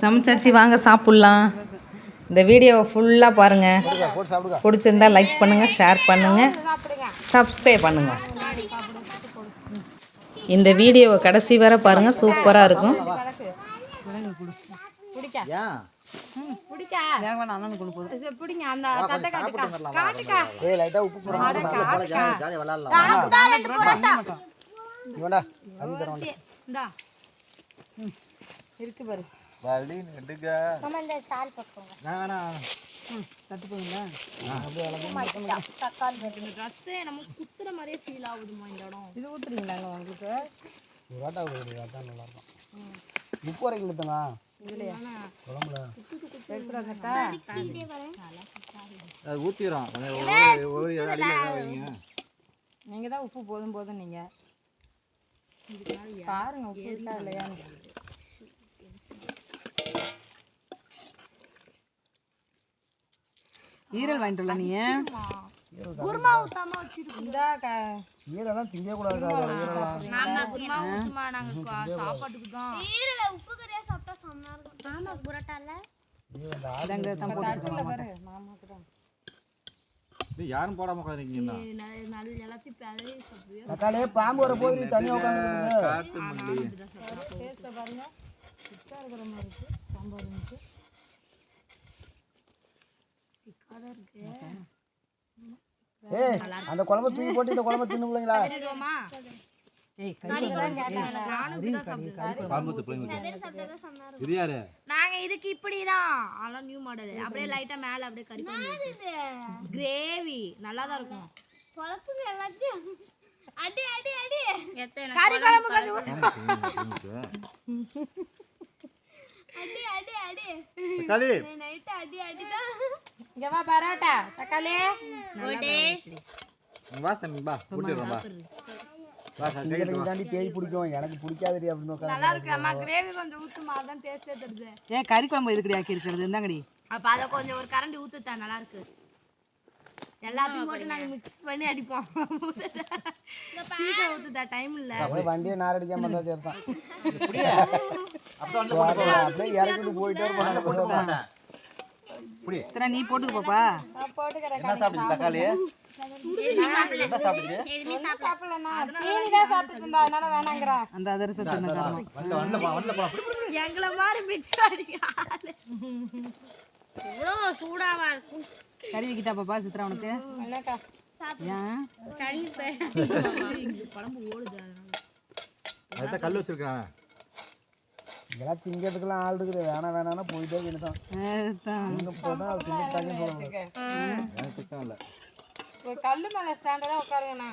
சமைச்சாச்சு வாங்க சாப்பிட்லாம். இந்த வீடியோவை ஃபுல்லாக பாருங்கள் பிடிச்சிருந்தா லைக் பண்ணுங்கள் ஷேர் பண்ணுங்கள் சப்ஸ்கிரைப் பண்ணுங்கள் இந்த வீடியோவை கடைசி வரை பாருங்கள் சூப்பராக இருக்கும். ஏன் பிடிங்க அந்த தட்டை காட்டுக்கா காட்டுக்கா ஏய் லைட்டா உப்பு போடுறாங்க ஜாலியாக விளாட்லாம் இவன்டா அது தர இந்தா நான் இந்த ட்ரெஸ்ஸே நம்ம குத்துற மாதிரியே ஃபீல் ஆகுதுமா இந்த இடம். இது ஊத்துறீங்களாங்க உங்களுக்கு? ஒரு வாட்டா ஒரு வாட்டா நல்லா இருக்கும். உப்பு வரைக்கும் அது ஊற்றிடும் நீங்க தான் உப்பு போதும் போதும் நீங்க. பாருங்க உப்பு இருக்கா ஈரல் வாங்கிட்டு வரல நீ. குருமா ஊத்தாம வச்சிருக்கு இந்தா ஈரெல்லாம் திங்கக்கூடாது ஈரெல்லாம். நாங்க குருமா ஊத்துமா நாங்க சாப்பாட்டுக்கு தான். ஐயோ, இந்த ஆடு பாரு மாமாக்கு தான். யாரும் போடாம உட்காந்துருக்கீங்க சாப்பிடுவியா? தக்காளி பாம்பு வர போது நீ தனியாக உட்காந்து காட்டு மல்லி. பாருங்க. திக்கா இருக்கிற மாதிரி இருக்கு. சாம்பார் இருக்கு திக்கா தான் இருக்கு. ஏய் அந்த குழம்பு தூக்கி போட்டு இந்த குழம்பு தின்னு பிள்ளைங்களா தெரியுமா பாம்புத்து பிள்ளைங்களுக்கு இது யாரு நாங்க இதுக்கு இப்படிதான் ஆனா நியூ மாடல் அப்படியே லைட்டா மேல அப்படியே கறி கிரேவி நல்லா தான் இருக்கும். கறி குழம்பு கொஞ்சம் தக்காளி வா பரோட்டா தக்காளி வா சாமி வா கூட்டிடுறோம் வா வா எனக்கு தாண்டி பேய் பிடிக்கும் எனக்கு பிடிக்காதடி அப்படின்னு உட்காந்து நல்லா இருக்கு அம்மா கிரேவி கொஞ்சம் ஊத்துமா அதான் டேஸ்டே தருது ஏன் கறி குழம்பு எதுக்கடி ஆக்கி இருக்கிறது இருந்தாங்கடி அப்ப அத கொஞ்சம் ஒரு கரண்டி ஊத்துத்தா நல்லா இருக்கு எல்லாத்தையும் போட்டு நாங்க மிக்ஸ் பண்ணி அடிப்போம் சீக்கிரம் ஊத்துதா டைம் இல்ல அப்படியே வண்டியை நார் அடிக்காம இருந்தா சேர்த்தான் அப்போ வந்து அப்படியே இறக்கிட்டு போயிட்டே இருப்பாங்க இத்தனை நீ போட்டுக்கு பாப்பா. என்ன சாப்பிடுச்சு தக்காளி? அந்த அதிரசத்தை எங்களை மாதிரி மிக்ஸ் எவ்வளவு சூடாவா இருக்கும் கறி வைக்கிட்டா பாப்பா சித்ரா உனக்கு? ஏன்? ஓடுது கல் வச்சிருக்கான். இதெல்லாம் திங்கிறதுக்கெல்லாம் ஆள் இருக்குது. வேணாம் வேணாம்னா போயிட்டே அதுதான். இங்கே போனால் அது திங்கிட்டாங்கன்னு சொல்லுவாங்க. எனக்கு பிரச்சனை இல்லை. ஒரு கல்லு மேல ஸ்டாண்டர்டா உட்காருங்கண்ணா.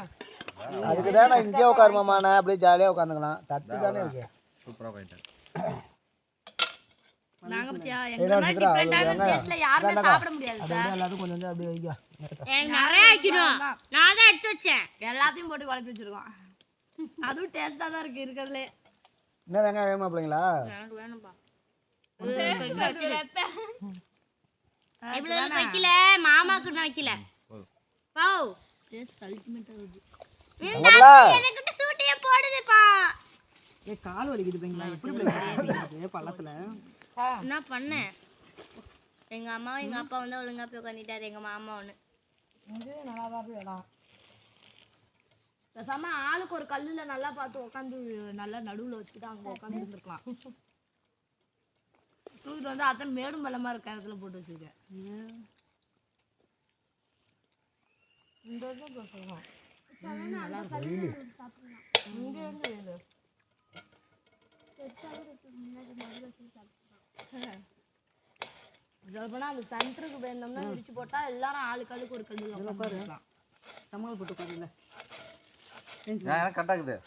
அதுக்கு தான் நான் இங்கேயே உட்காருமாம்மா நான் அப்படியே ஜாலியாக உட்காந்துக்கலாம். தட்டு தானே இருக்கு. சூப்பராக போயிட்டேன் நாங்க பத்தியா எங்க மாதிரி டிஃபரெண்டான. டேஸ்ட்ல யாருமே. சாப்பிட முடியாது கொஞ்சம் அப்படியே வைக்க. எனக்கு நிறைய நான் தான். எடுத்து வச்சேன். எல்லாத்தையும் போட்டு குழப்பி வச்சிருக்கோம். அதுவும் டேஸ்டா தான் இருக்கு இருக்கிறதுலே என்ன வெங்காயம் வேணுமா பிள்ளைங்களா? எனக்கு வேணும்பா. இவ்வளவு வைக்கல? மாமாக்கு நான் வைக்கல. பாவ் டேஸ்ட் அல்டிமேட்டா இருக்கு அவங்களா எனக்கு சூட்டையே போடுதுப்பா. ஏ கால் வலிக்குது பைங்களா எப்படி பிள்ளைங்க? பள்ளத்துல. என்ன பண்ணேன் எங்க அம்மா எங்க அப்பா வந்து ஒழுங்கா போய் உட்காந்துட்டாரு எங்க மாமா ஒண்ணு. பேசாம ஆளுக்கு ஒரு கல்லுல நல்லா பார்த்து உட்காந்து நல்லா நடுவுல வச்சுட்டு அங்க உட்காந்து இருந்திருக்கலாம். தூக்கிட்டு வந்து அத்தனை மேடும் பள்ளமா இருக்க இடத்துல போட்டு வச்சிருக்கேன். இந்த இதுதான். நல்லா. இங்க இருந்து இது. சொல்லப்போனா அந்த சென்டருக்கு வேணும்னா விரிச்சு போட்டா எல்லாரும் ஆளுக்கு ஆளுக்கு ஒரு கல்லு உட்காந்துக்கலாம் தமிழ் போட்டு உட்காருல ஏன் எனக்கு கரெக்டாக இருக்குது